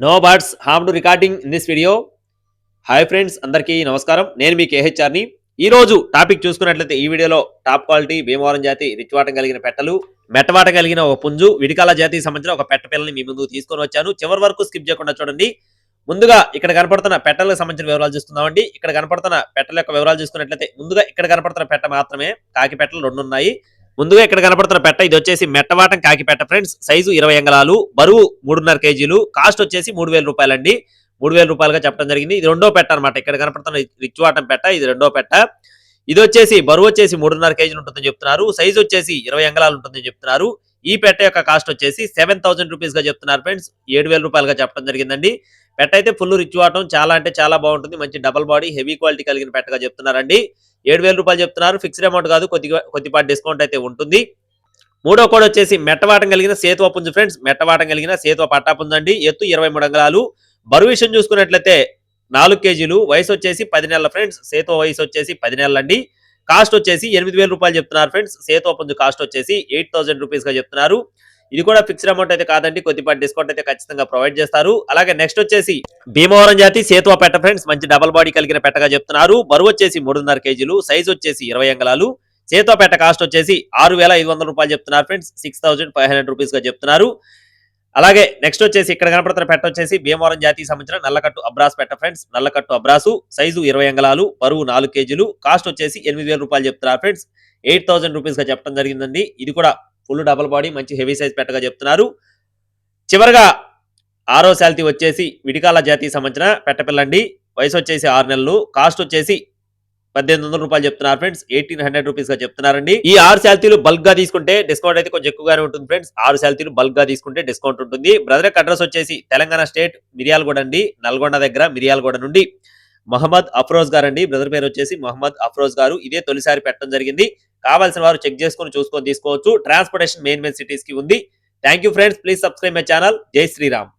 No birds harm to recording in this video hi friends అందరికీ నమస్కారం. నేను మీ కేహెచ్ఆర్ని. ఈ రోజు టాపిక్ చూసుకున్నట్లయితే ఈ వీడియోలో టాప్ క్వాలిటీ భీమవరం జాతి రిచ్వాటం కలిగిన పెట్టలు మెట్టవాట కలిగిన ఒక పుంజు విడికాల జాతికి సంబంధించిన ఒక పెట్ట పిల్లని మీ ముందు తీసుకొని వచ్చాను. చివరి వరకు స్కిప్ చేయకుండా చూడండి. ముందుగా ఇక్కడ కనపడుతున్న పెట్టలకు సంబంధించిన వివరాలు చూస్తున్నామండి. ఇక్కడ కనపడుతున్న పెట్టల యొక్క వివరాలు చూసుకున్నట్లయితే ముందుగా ఇక్కడ కనపడుతున్న పెట్ట మాత్రమే కాకి పెట్టలు రెండు ఉన్నాయి. ముందుగా ఇక్కడ కనపడుతున్న పెట్ట ఇది వచ్చేసి మెట్టవాటం కాకిపెట్ట ఫ్రెండ్స్. సైజు ఇరవై అంగళాలు బరువు మూడున్నర కేజీలు కాస్ట్ వచ్చేసి మూడు వేల రూపాయలండి. మూడు వేల రూపాయలుగా చెప్పడం జరిగింది. ఇది రెండో పెట్ట అనమాట ఇక్కడ కనపడుతున్న రిచ్ వాటం పెట్ట ఇది రెండో పెట్ట. ఇది వచ్చేసి బరువు వచ్చేసి మూడున్నర కేజీలు ఉంటుందని చెప్తున్నారు. సైజు వచ్చేసి ఇరవై అంగళాలు ఉంటుందని చెప్తున్నారు. ఈ పెట్ట యొక్క కాస్ట్ వచ్చేసి సెవెన్ థౌసండ్ రూపీస్గా చెప్తున్నారు ఫ్రెండ్స్. ఏడు వేల రూపాయలుగా చెప్పడం జరిగిందండి. పెట్ట అయితే ఫుల్ రిచ్ వాటం చాలా అంటే చాలా బాగుంటుంది. మంచి డబల్ బాడీ హెవీ క్వాలిటీ కలిగిన పెట్టగా చెప్తున్నారండి. ఏడు వేల రూపాయలు చెప్తున్నారు. ఫిక్స్డ్ అమౌంట్ కాదు. కొద్దిగా కొద్దిపాటి డిస్కౌంట్ అయితే ఉంటుంది. మూడో కోడ్ వచ్చేసి మెట్టవాటం కలిగిన సేతువ పుంజు ఫ్రెండ్స్. మెట్టవాటం కలిగిన సేతువ పట్టాపుంజు అండి. ఎత్తు ఇరవై మూడు అంగళాలు. బరువు విషయం చూసుకున్నట్లయితే నాలుగు కేజీలు. వయసు వచ్చేసి పది నెలల ఫ్రెండ్స్. సేతువ వయసు వచ్చేసి పది నెలలండి కాస్ట్ వచ్చేసి ఎనిమిది వేల రూపాయలు చెప్తున్నారు ఫ్రెండ్స్. సేతువ పుంజు కాస్ట్ వచ్చేసి ఎయిట్ థౌసండ్ రూపీస్గా చెప్తున్నారు. ఇది కూడా ఫిక్స్డ్ అమౌంట్ అయితే కాదండి. కొద్దిపాటి డిస్కౌంట్ అయితే ఖచ్చితంగా ప్రొవైడ్ చేస్తారు. అలాగే నెక్స్ట్ వచ్చేసి భీమవరం జాతి సేతువ పెట్ట ఫ్రెండ్స్ మంచి డబల్ బాడీ కలిగిన పెట్టగా చెప్తున్నారు. బరువు వచ్చేసి మూడున్నర కేజీలు సైజ్ వచ్చేసి ఇరవై అంగళాలు. సేతువ పెట్ట కాస్ట్ వచ్చేసి ఆరు వేల ఐదు వందల రూపాయలు చెప్తున్నారు friends six thousand five hundred రూపీస్గా చెప్తున్నారు. అలాగే నెక్స్ట్ వచ్చేసి ఇక్కడ కనపడుతున్న పెట్ట వచ్చేసి భీమవరం జాతికి సంబంధించిన నల్లకట్టు అబ్రాస్ పెట్ట ఫ్రెండ్స్ నల్లకట్టు అబ్రాసు సైజు ఇరవై అంగళాలు బరువు నాలుగు కేజీలు కాస్ట్ వచ్చేసి ఎనిమిది వేల రూపాయలు చెప్తున్నారు ఫ్రెండ్స్ ఎయిట్ థౌసండ్ రూపీస్గా చెప్పడం జరిగిందండి. ఇది కూడా ఫుల్ డబల్ బాడీ మంచి హెవీ సైజ్ పెట్టగా చెప్తున్నారు. చివరగా ఆరో శాలరీ వచ్చేసి విడికాల జాతికి సంబంధించిన పెట్టపిల్లండి వయసు వచ్చేసి ఆరు నెలలు కాస్ట్ వచ్చేసి పద్దెనిమిది వందల రూపాయలు చెప్తున్నారు ఫ్రెండ్స్. ఎయిటీన్ హండ్రెడ్ రూపీస్గా చెప్తున్నారండి. ఈ ఆరు శాలరీలు బల్క్గా తీసుకుంటే డిస్కౌంట్ అయితే కొంచెం ఎక్కువగానే ఉంటుంది ఫ్రెండ్స్. ఆరు శాలరీలు బల్క్గా తీసుకుంటే డిస్కౌంట్ ఉంటుంది. బ్రదర్ అడ్రస్ వచ్చేసి తెలంగాణ స్టేట్ మిరియాలగూడ అండి. నల్గొండ దగ్గర మిరియాలగూడ నుండి మహమ్మద్ అఫ్రోజ్ గారు అండి బ్రదర్ పేరు వచ్చేసి మహమ్మద్ అఫ్రోజ్ గారు. ఇదే తొలిసారి పెట్టడం జరిగింది. కావాల్సిన వారు చెక్ చేసుకొని చూసుకొని తీసుకోవచ్చు. ట్రాన్స్పోర్టేషన్ మెయిన్ మెయిన్ సిటీస్కి ఉంది. Thank you friends. Please subscribe my channel. జై శ్రీరామ్.